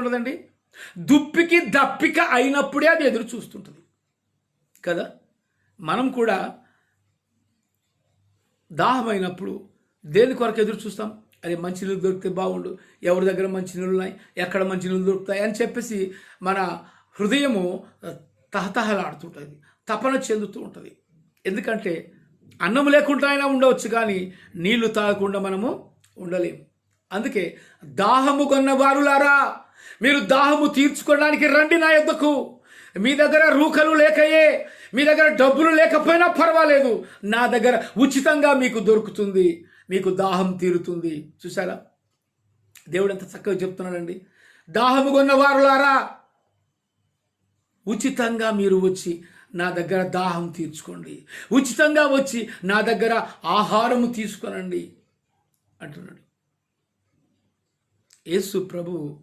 చూస్తుంటుందండి. దుప్పికి దప్పిక అయినప్పుడే అది ఎదురు చూస్తుంటుంది. కదా? మనం కూడా దాహమైనప్పుడు దేని కొరకు ఎదురు చూస్తాం? అది మంచినీళ్ళు దొరికితే బాగుండు. ఎవరి దగ్గర మంచినీళ్ళు ఉన్నాయి? ఎక్కడ మంచినీళ్ళు దొరుకుతాయి? అని చెప్పేసి మన హృదయము తహతహలాడుతుంటుంది. తపన చెందుతూ ఉంటుంది. ఎందుకంటే అన్నం లేకుండా అయినా ఉండవచ్చు కానీ నీళ్ళు తాగకుండా మనము ఉండలేము. అందుకే దాహము కొన్న వారులారా మీరు దాహము తీర్చుకోవడానికి రండి నా యొద్దకు. మీ దగ్గర రూకలు లేకయే మీ దగ్గర డబ్బులు లేకపోయినా పర్వాలేదు. నా దగ్గర ఉచితంగా మీకు దొరుకుతుంది మీకు దాహం తీరుతుంది. చూసారా దేవుడు ఎంత చక్కగా చెప్తున్నాడండి. దాహము కొన్న వారులారా ఉచితంగా మీరు వచ్చి నా దగ్గర దాహం తీర్చుకోండి. ఉచితంగా వచ్చి నా దగ్గర ఆహారము తీసుకొనండి అంటున్నాడు. యేసు ప్రభు